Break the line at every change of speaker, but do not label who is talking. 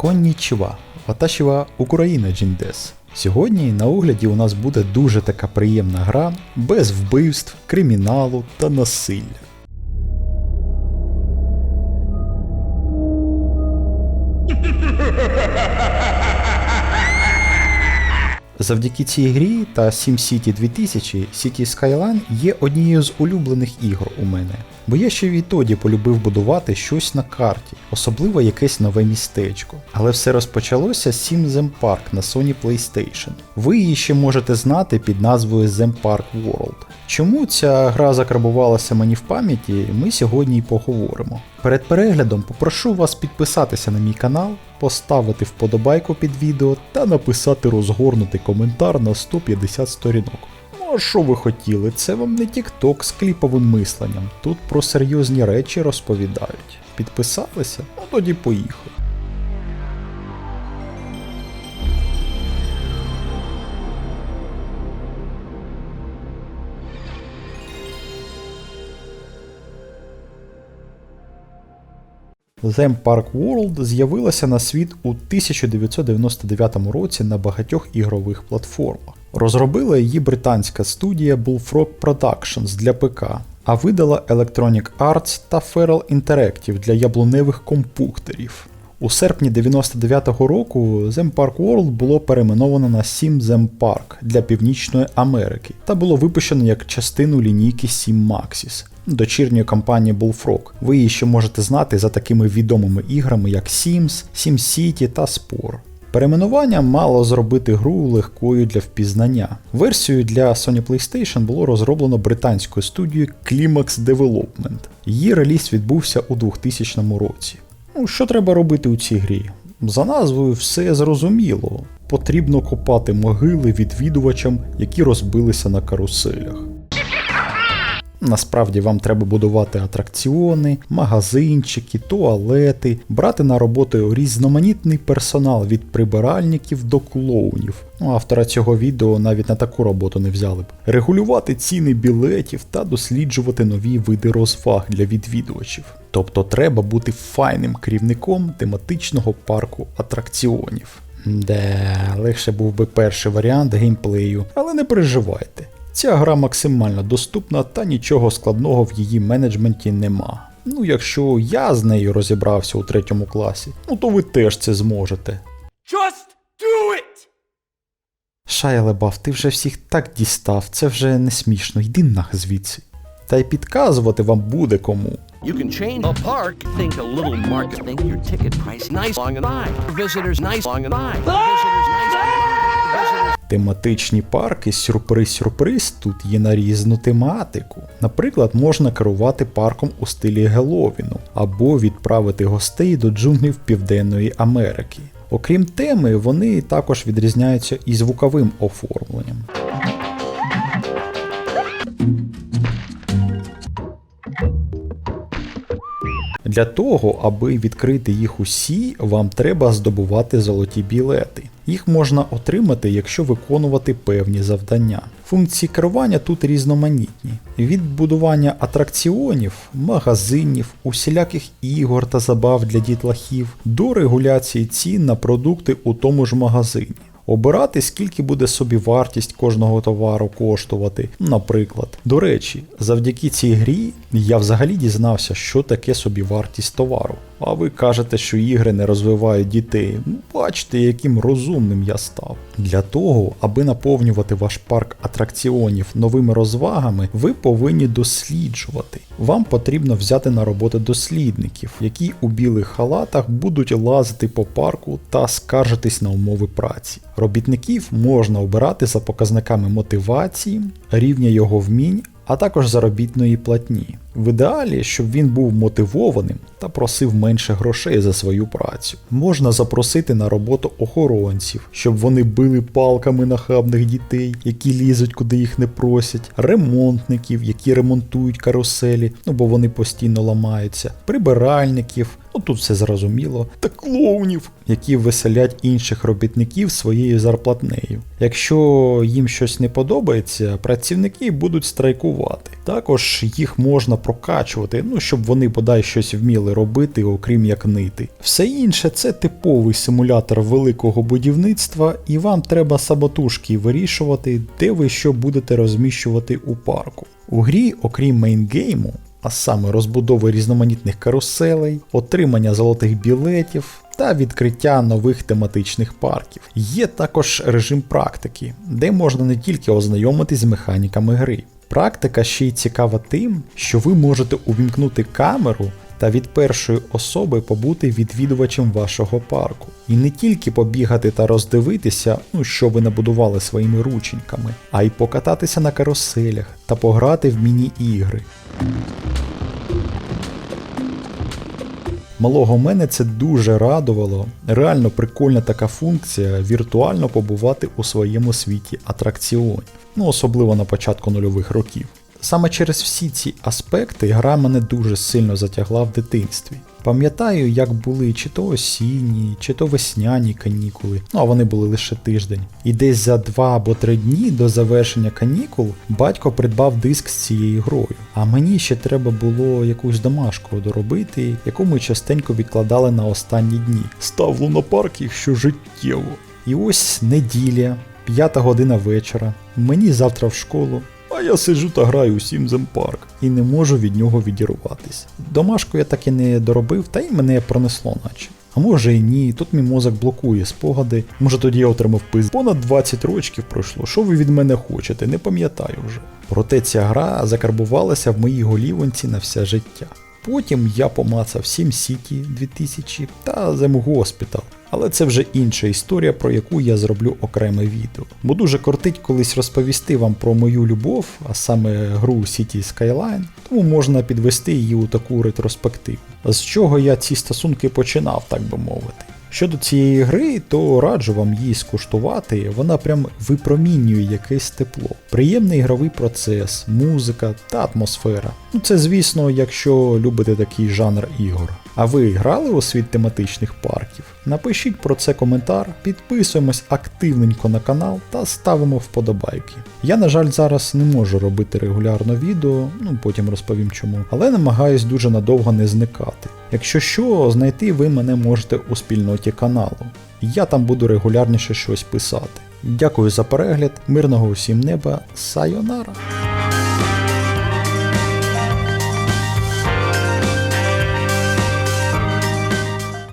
Коннічва, Ваташіва Україна Джіндес. Сьогодні на огляді у нас буде дуже така приємна гра, без вбивств, криміналу та насилля. Завдяки цій грі та SimCity 2000 City Skyline є однією з улюблених ігор у мене. Бо я ще відтоді полюбив будувати щось на карті, особливо якесь нове містечко. Але все розпочалося з Sim Park на Sony PlayStation. Ви її ще можете знати під назвою Zem Park World. Чому ця гра закарбувалася мені в пам'яті, ми сьогодні й поговоримо. Перед переглядом попрошу вас підписатися на мій канал, поставити вподобайку під відео та написати розгорнутий коментар на 150 сторінок. Ну а що ви хотіли? Це вам не TikTok з кліповим мисленням. Тут про серйозні речі розповідають. Підписалися? Ну тоді поїхали. Them Park World з'явилася на світ у 1999 році на багатьох ігрових платформах. Розробила її британська студія Bullfrog Productions для ПК, а видала Electronic Arts та Feral Interactive для яблуневих компуктерів. У серпні 99-го року Park World було перейменовано на Sim Them Park для Північної Америки та було випущено як частину лінійки Sim Maxis, дочірньої компанії Bullfrog. Ви її ще можете знати за такими відомими іграми, як Sims, SimCity та Spore. Перейменування мало зробити гру легкою для впізнання. Версію для Sony PlayStation було розроблено британською студією Climax Development. Її реліз відбувся у 2000 році. Ну, що треба робити у цій грі? За назвою все зрозуміло. Потрібно копати могили відвідувачам, які розбилися на каруселях. Насправді вам треба будувати атракціони, магазинчики, туалети, брати на роботу різноманітний персонал від прибиральників до клоунів. Ну, автора цього відео навіть на таку роботу не взяли б. Регулювати ціни білетів та досліджувати нові види розваг для відвідувачів. Тобто треба бути файним керівником тематичного парку атракціонів. Де, легше був би перший варіант геймплею, але не переживайте. Ця гра максимально доступна та нічого складного в її менеджменті нема. Ну, якщо я з нею розібрався у третьому класі, ну то ви теж це зможете.
Just do it!
Шая Лебаф, ти вже всіх так дістав, це вже не смішно, йди нах звідси. Та й підказувати вам буде кому.
You can change a park. Think a little market. Think your ticket price nice long and high. Visitors nice long and high. Visitors
Тематичні парки сюрприз-сюрприз тут є на різну тематику. Наприклад, можна керувати парком у стилі Геловіну або відправити гостей до джунглів Південної Америки. Окрім теми, вони також відрізняються і звуковим оформленням. Для того, аби відкрити їх усі, вам треба здобувати золоті білети. Їх можна отримати, якщо виконувати певні завдання. Функції керування тут різноманітні: від будування атракціонів, магазинів, усіляких ігор та забав для дітлахів до регуляції цін на продукти у тому ж магазині. Обирати, скільки буде собі вартість кожного товару коштувати, наприклад. До речі, завдяки цій грі я взагалі дізнався, що таке собі вартість товару. А ви кажете, що ігри не розвивають дітей. Ну, Бачите, яким розумним я став. Для того, аби наповнювати ваш парк атракціонів новими розвагами, ви повинні досліджувати. Вам потрібно взяти на роботу дослідників, які у білих халатах будуть лазити по парку та скаржитись на умови праці. Робітників можна обирати за показниками мотивації, рівня його вмінь, а також заробітної платні. В ідеалі, щоб він був мотивованим та просив менше грошей за свою працю. Можна запросити на роботу охоронців, щоб вони били палками нахабних дітей, які лізуть куди їх не просять, ремонтників, які ремонтують каруселі, ну бо вони постійно ламаються, прибиральників, Ну тут все зрозуміло, та клоунів, які веселять інших робітників своєю зарплатнею. Якщо їм щось не подобається, працівники будуть страйкувати. Також їх можна прокачувати, ну щоб вони бодай щось вміли робити, окрім як нити. Все інше це типовий симулятор великого будівництва, і вам треба самотужки вирішувати, де ви що будете розміщувати у парку. У грі, окрім мейнгейму, а саме розбудови різноманітних каруселей, отримання золотих білетів та відкриття нових тематичних парків. Є також режим практики, де можна не тільки ознайомитись з механіками гри. Практика ще й цікава тим, що ви можете увімкнути камеру та від першої особи побути відвідувачем вашого парку. І не тільки побігати та роздивитися, ну що ви набудували своїми рученьками, а й покататися на каруселях та пограти в міні-ігри. Малого мене це дуже радувало. Реально прикольна така функція віртуально побувати у своєму світі атракціонів, ну особливо на початку нульових років. Саме через всі ці аспекти гра мене дуже сильно затягла в дитинстві. Пам'ятаю, як були чи то осінні, чи то весняні канікули, ну а вони були лише тиждень. І десь за два або три дні до завершення канікул батько придбав диск з цією грою. А мені ще треба було якусь домашку доробити, яку ми частенько відкладали на останні дні. Став лунопарк, якщо життєво. І ось неділя, п'ята година вечора. Мені завтра в школу. А я сиджу та граю у Sims Park і не можу від нього відірватися. Домашку я так і не доробив, та й мене пронесло наче. А може і ні, тут мій мозок блокує спогади. Може тоді я отримав пиз. Понад 20 років пройшло. Що ви від мене хочете? Не пам'ятаю вже. Проте ця гра закарбувалася в моїй голівонці на все життя. Потім я помацав SimCity 2000 та Hospital. Але це вже інша історія, про яку я зроблю окреме відео. Бо дуже кортить колись розповісти вам про мою любов, а саме гру City Skyline, тому можна підвести її у таку ретроспективу. З чого я ці стосунки починав, так би мовити. Щодо цієї гри, то раджу вам її скуштувати, вона прям випромінює якесь тепло. Приємний ігровий процес, музика та атмосфера. Ну це звісно, якщо любите такий жанр ігор. А ви грали у світ тематичних парків? Напишіть про це коментар, підписуємось активненько на канал та ставимо вподобайки. Я, на жаль, зараз не можу робити регулярно відео, ну потім розповім чому, але намагаюсь дуже надовго не зникати. Якщо що, знайти ви мене можете у спільноті каналу. Я там буду регулярніше щось писати. Дякую за перегляд, мирного усім неба, сайонара!